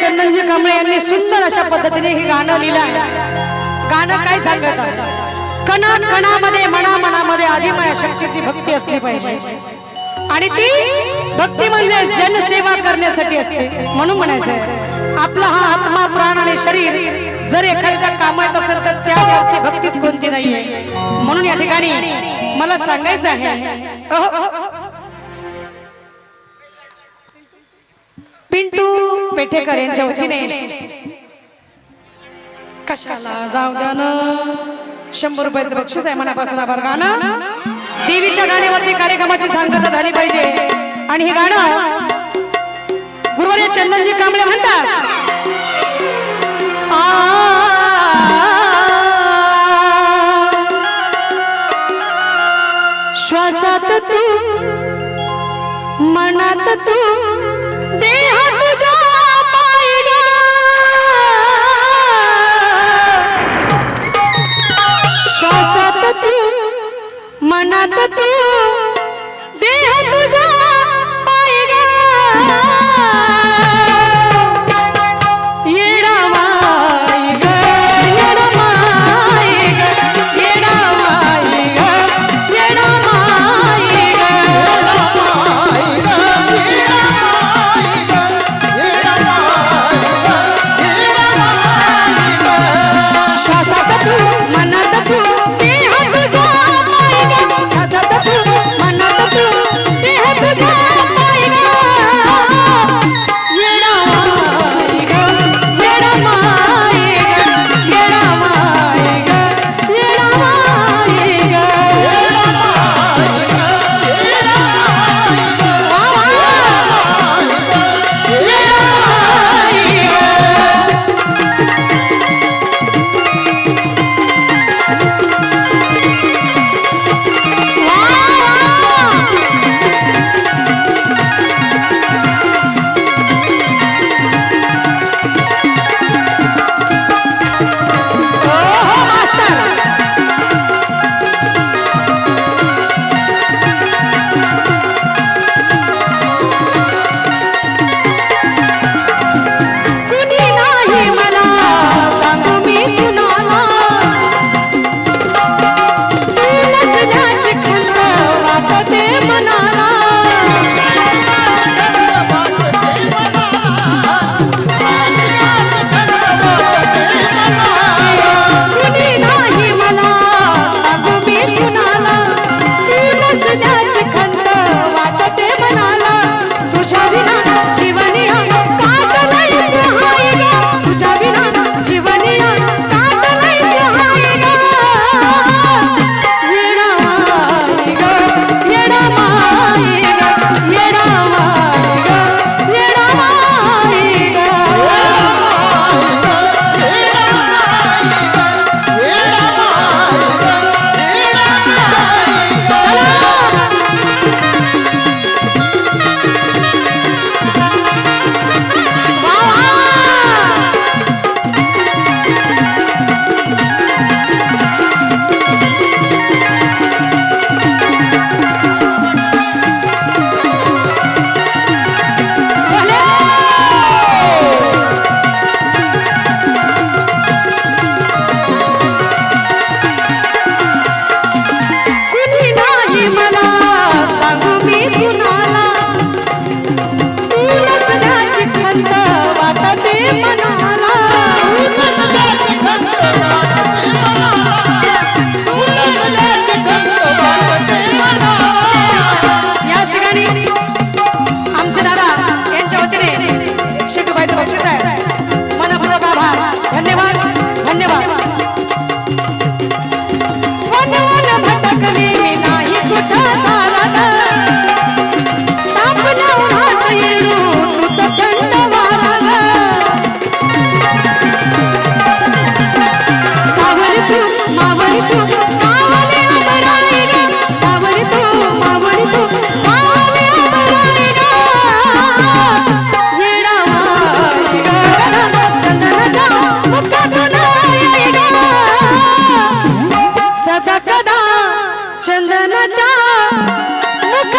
चंदनजी कांबळे यांनी सुंदर अशा पद्धतीने हे गाणं लिहिलं आहे. गाणं काय सांगत? कणा कणामध्ये मना मनामध्ये आदिमाया शक्तीची भक्ती असली पाहिजे. आणि ती भक्ती म्हणजे जनसेवा करण्यासाठी असते. म्हणून म्हणायचं आपला हा आत्मा प्राण आणि शरीर जर एखाद्याच्या कामात असेल तर त्यासारखी भक्तीच कोणती नाहीये. म्हणून या ठिकाणी मला सांगायचं आहे पिंटू पेठेकर यांच्या वतीने कशाला जाऊ द्या ना शंभर रुपयाचं बक्षीस आहे मनापासून आभार गाणं देवीच्या गाण्यावरती कार्यक्रमाची सांगता झाली पाहिजे आणि हे गाणं गुरुवारी चंदनजी कांबळे म्हणतात आ, श्वासात तू मनात तू রাততে नचा मुख